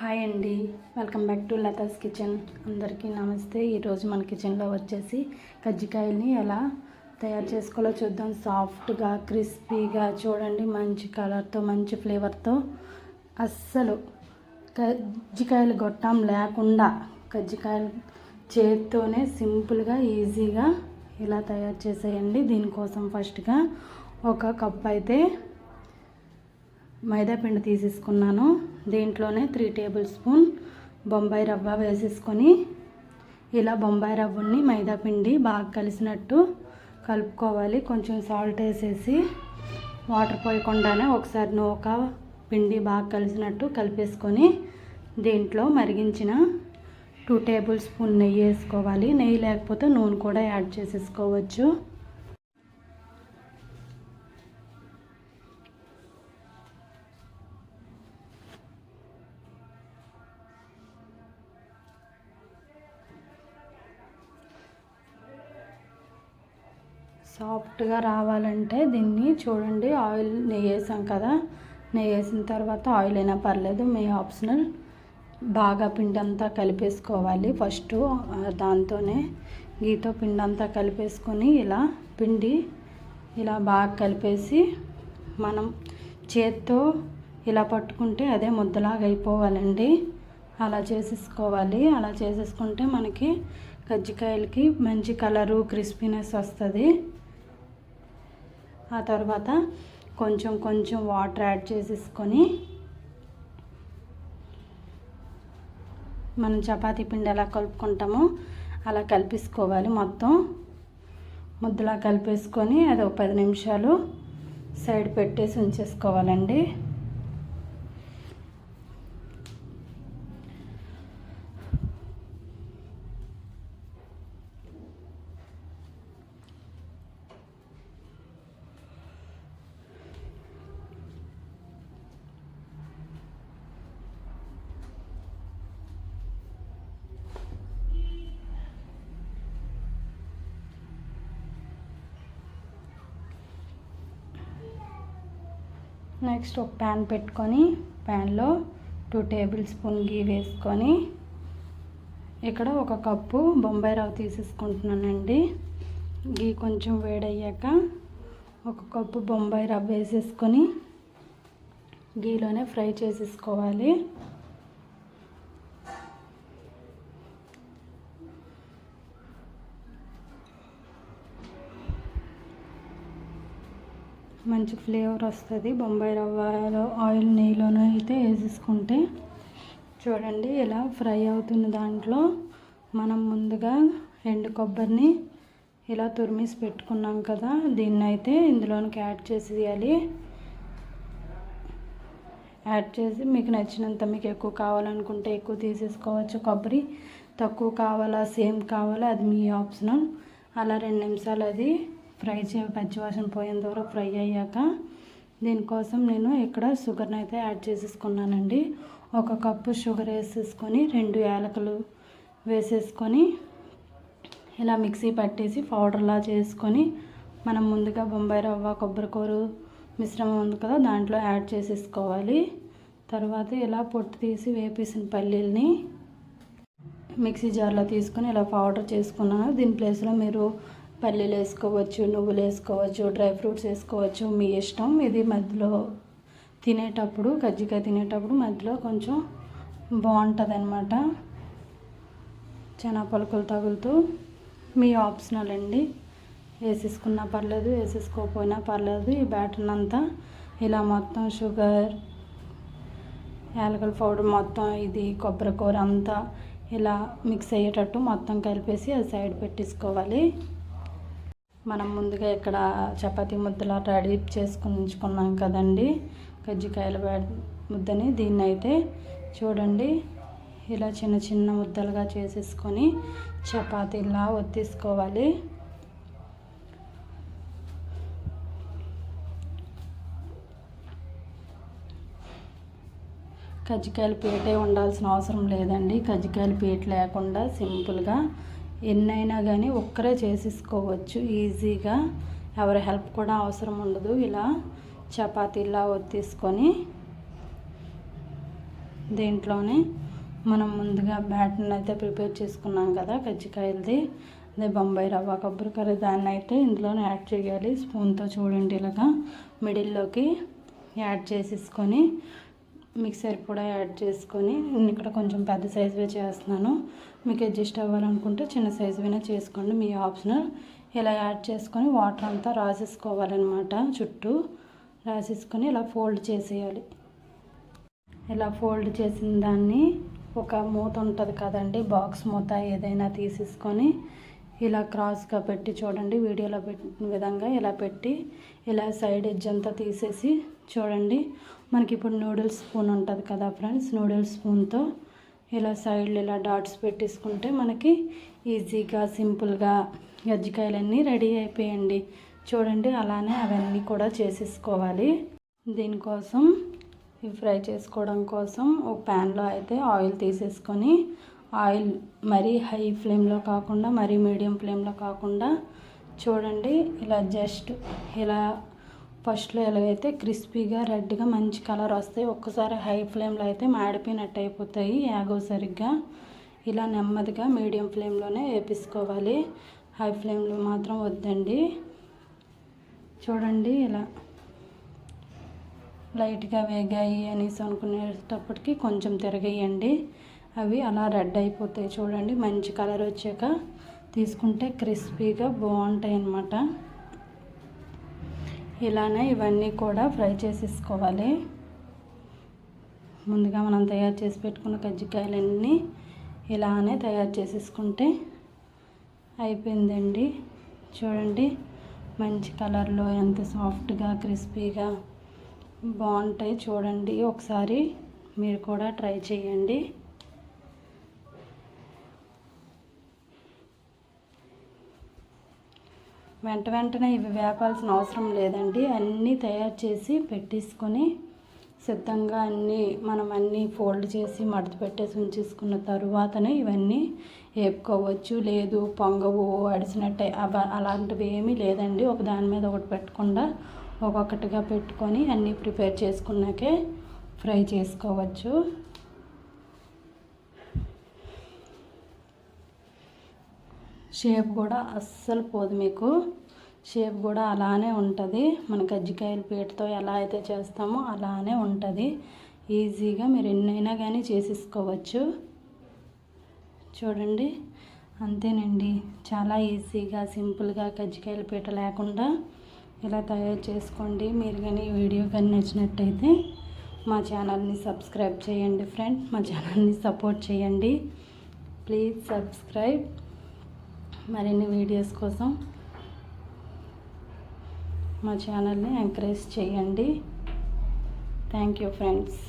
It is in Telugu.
హాయ్ అండి. Welcome back to Lata's kitchen. అందరికీ నమస్తే. ఈరోజు మన కిచెన్లో వచ్చేసి కజ్జికాయల్ని ఎలా తయారు చేసుకోవాలో చూద్దాం. సాఫ్ట్గా క్రిస్పీగా చూడండి మంచి కలర్తో మంచి ఫ్లేవర్తో. అస్సలు కజ్జికాయలు గొట్టం లేకుండా కజ్జికాయలు చేత్తోనే సింపుల్గా ఈజీగా ఇలా తయారు చేసేయండి. దీనికోసం ఫస్ట్గా ఒక కప్ అయితే మైదాపిండి తీసేసుకున్నాను. దీంట్లోనే త్రీ టేబుల్ స్పూన్ బొంబాయి రవ్వ వేసేసుకొని ఇలా బొంబాయి రవ్వని మైదాపిండి బాగా కలిసినట్టు కలుపుకోవాలి. కొంచెం సాల్ట్ వేసేసి వాటర్ పోయకుండానే ఒకసారి నూక పిండి బాగా కలిసినట్టు కలిపేసుకొని దీంట్లో మరిగించిన టూ టేబుల్ స్పూన్ నెయ్యి వేసుకోవాలి. నెయ్యి లేకపోతే నూనె కూడా యాడ్ చేసేసుకోవచ్చు. సాఫ్ట్గా రావాలంటే దీన్ని చూడండి ఆయిల్ నెయ్యి వేసాం కదా. నెయ్యి వేసిన తర్వాత ఆయిల్ అయినా పర్లేదు మీ ఆప్షనల్. బాగా పిండి అంతా కలిపేసుకోవాలి. ఫస్ట్ దాంతోనే గీతో పిండి అంతా కలిపేసుకొని ఇలా పిండి ఇలా బాగా కలిపేసి మనం చేత్తో ఇలా పట్టుకుంటే అదే ముద్దలాగా అయిపోవాలండి. అలా చేసేసుకోవాలి. అలా చేసేసుకుంటే మనకి కజ్జికాయలకి మంచి కలరు క్రిస్పీనెస్ వస్తుంది. ఆ తర్వాత కొంచెం కొంచెం వాటర్ యాడ్ చేసేసుకొని మనం చపాతీ పిండి ఎలా కలుపుకుంటామో అలా కలిపేసుకోవాలి మొత్తం. ముద్దలా కలిపేసుకొని అది ఒక పది నిమిషాలు సైడ్ పెట్టేసి ఉంచేసుకోవాలండి. నెక్స్ట్ ఒక ప్యాన్ పెట్టుకొని ప్యాన్లో టూ టేబుల్ స్పూన్ గీ వేసుకొని ఇక్కడ ఒక కప్పు బొంబాయి రవ్వ తీసేసుకుంటున్నానండి. గీ కొంచెం వేడయ్యాక ఒక కప్పు బొంబాయి రవ్వ వేసేసుకొని గీలోనే ఫ్రై చేసేసుకోవాలి. మంచి ఫ్లేవర్ వస్తుంది. బొంబాయి రవ్వలో ఆయిల్ నెయ్యిలోనూ అయితే వేసేసుకుంటే చూడండి ఇలా ఫ్రై అవుతున్న దాంట్లో. మనం ముందుగా ఎండు కొబ్బరిని ఇలా తురిమేసి పెట్టుకున్నాం కదా దీన్ని అయితే ఇందులోనికి యాడ్ చేసేయాలి. యాడ్ చేసి మీకు నచ్చినంత మీకు ఎక్కువ కావాలనుకుంటే ఎక్కువ తీసేసుకోవచ్చు. కొబ్బరి తక్కువ కావాలా సేమ్ కావాలా అది మీ ఆప్షనల్ అలా రెండు నిమిషాలు అది ఫ్రై చే పచ్చివాసన పోయేంత వరకు ఫ్రై అయ్యాక దీనికోసం నేను ఇక్కడ షుగర్ని అయితే యాడ్ చేసేసుకున్నానండి. ఒక కప్పు షుగర్ వేసేసుకొని రెండు యాలకులు వేసేసుకొని ఇలా మిక్సీ పట్టేసి పౌడర్లా చేసుకొని మనం ముందుగా బొంబాయి రవ్వ కొబ్బరికూరు మిశ్రమం ఉంది కదా దాంట్లో యాడ్ చేసేసుకోవాలి. తర్వాత ఇలా పొట్టు తీసి వేపేసిన పల్లీల్ని మిక్సీ జార్లో తీసుకొని ఇలా పౌడర్ చేసుకున్నాను. దీని ప్లేస్లో మీరు పల్లీలు వేసుకోవచ్చు నువ్వులు వేసుకోవచ్చు డ్రై ఫ్రూట్స్ వేసుకోవచ్చు. మీ ఇష్టం ఇది మధ్యలో తినేటప్పుడు కజ్జికాయ తినేటప్పుడు మధ్యలో కొంచెం బాగుంటుంది అనమాట చాలా పలుకులు తగులుతూ మీ ఆప్షనల్ అండి. వేసేసుకున్నా పర్లేదు వేసేసుకోకపోయినా పర్లేదు. ఈ బ్యాటర్ అంతా ఇలా మొత్తం షుగర్ యాలకల పౌడర్ మొత్తం ఇది కొబ్బరి కూర అంతా ఇలా మిక్స్ అయ్యేటట్టు మొత్తం కలిపేసి అది సైడ్ పెట్టేసుకోవాలి. మనం ముందుగా ఇక్కడ చపాతీ ముద్దలా రెడీ చేసుకుని ఉంచుకున్నాం కదండి. కజ్జికాయల ముద్దని దీన్ని అయితే చూడండి. ఇలా చిన్న చిన్న ముద్దలుగా చేసేసుకొని చపాతీలా ఒత్తేసుకోవాలి. కజ్జికాయల పీటే ఉండాల్సిన అవసరం లేదండి. కజ్జికాయల పీట లేకుండా సింపుల్గా ఎన్నైనా కానీ ఒక్కరే చేసేసుకోవచ్చు ఈజీగా. ఎవరి హెల్ప్ కూడా అవసరం ఉండదు. ఇలా చపాతీలా ఒత్తేసుకొని దీంట్లోనే మనం ముందుగా బ్యాటర్ని అయితే ప్రిపేర్ చేసుకున్నాం కదా కజ్జికాయలది. అదే బొంబాయి రవ్వ కొబ్బరికాయ దాన్ని అయితే ఇందులోనే యాడ్ చేయాలి. స్పూన్తో చూడండి ఇలాగా. మిడిల్లోకి యాడ్ చేసేసుకొని మిక్సర్ కూడా యాడ్ చేసుకొని నేను ఇక్కడ కొంచెం పెద్ద సైజువే చేస్తున్నాను. మీకు అడ్జస్ట్ అవ్వాలనుకుంటే చిన్న సైజువైనా చేసుకోండి. మీ ఆప్షనల్ ఇలా యాడ్ చేసుకొని వాటర్ అంతా రాసేసుకోవాలన్నమాట. చుట్టూ రాసేసుకొని ఇలా ఫోల్డ్ చేసేయాలి. ఇలా ఫోల్డ్ చేసిన దాన్ని ఒక మూత ఉంటుంది కదండి బాక్స్ మూత ఏదైనా తీసేసుకొని ఇలా క్రాస్గా పెట్టి చూడండి. వీడియోలో పెట్టిన విధంగా ఇలా పెట్టి ఇలా సైడ్ ఎడ్జ్ అంతా తీసేసి చూడండి. మనకి ఇప్పుడు నూడిల్స్ స్పూన్ ఉంటుంది కదా ఫ్రెండ్స్ నూడిల్స్ స్పూన్తో ఇలా సైడ్లో ఇలా డాట్స్ పెట్టేసుకుంటే మనకి ఈజీగా సింపుల్గా గజ్జికాయలన్నీ రెడీ అయిపోయండి. చూడండి అలానే అవన్నీ కూడా చేసేసుకోవాలి. దీనికోసం ఇవి ఫ్రై చేసుకోవడం కోసం ఒక ప్యాన్లో అయితే ఆయిల్ తీసేసుకొని ఆయిల్ మరీ హై ఫ్లేమ్లో కాకుండా మరీ మీడియం ఫ్లేమ్లో కాకుండా చూడండి ఇలా జస్ట్ ఇలా ఫస్ట్లో ఎలాగైతే క్రిస్పీగా రెడ్గా మంచి కలర్ వస్తాయి ఒక్కసారి హై ఫ్లేమ్లో అయితే మాడిపోయినట్టు అయిపోతాయి యాగో సరిగ్గా. ఇలా నెమ్మదిగా మీడియం ఫ్లేమ్లోనే వేపించుకోవాలి హై ఫ్లేమ్లో మాత్రం వద్దండి. చూడండి ఇలా లైట్గా వేగాయి అనేసి అనుకునేటప్పటికి కొంచెం తిరగేయండి. అవి అలా రెడ్ అయిపోతాయి చూడండి మంచి కలర్ వచ్చాక. తీసుకుంటే క్రిస్పీగా బాగుంటాయి అన్నమాట ఇలానే ఇవన్నీ కూడా ఫ్రై చేసేసుకోవాలి. ముందుగా మనం తయారు చేసి పెట్టుకున్న కజ్జికాయలన్నీ ఇలానే తయారు చేసేసుకుంటే అయిపోయిందండి. చూడండి మంచి కలర్లో ఎంత సాఫ్ట్గా క్రిస్పీగా బాగుంటాయి చూడండి. ఒకసారి మీరు కూడా ట్రై చేయండి. వెంట వెంటనే ఇవి వేపాల్సిన అవసరం లేదండి. అన్నీ తయారు చేసి పెట్టేసుకొని సిద్ధంగా అన్నీ మనం అన్నీ ఫోల్డ్ చేసి మడత పెట్టేసి ఉంచేసుకున్న తరువాతనే ఇవన్నీ వేపుకోవచ్చు. లేదు పొంగవు అడిసినట్టే అవ అలాంటివి ఏమీ లేదండి. ఒక దాని మీద ఒకటి పెట్టకుండా ఒక్కొక్కటిగా పెట్టుకొని అన్నీ ప్రిపేర్ చేసుకున్నాకే ఫ్రై చేసుకోవచ్చు. షేప్ కూడా అస్సలు పోదు మీకు. షేప్ కూడా అలానే ఉంటుంది. మన కజ్జికాయల పీటతో ఎలా అయితే చేస్తామో అలానే ఉంటుంది. ఈజీగా మీరు ఎన్నైనా కానీ చేసేసుకోవచ్చు. చూడండి. అంతేనండి. చాలా ఈజీగా సింపుల్గా కజ్జికాయల పీట లేకుండా ఇలా తయారు చేసుకోండి. మీరు కానీ ఈ వీడియో కానీ నచ్చినట్టయితే మా ఛానల్ని సబ్స్క్రైబ్ చేయండి ఫ్రెండ్. మా ఛానల్ని సపోర్ట్ చేయండి. Please subscribe. మరిన్ని వీడియోస్ కోసం మా ఛానల్ని ఎంకరేజ్ చేయండి. Thank you friends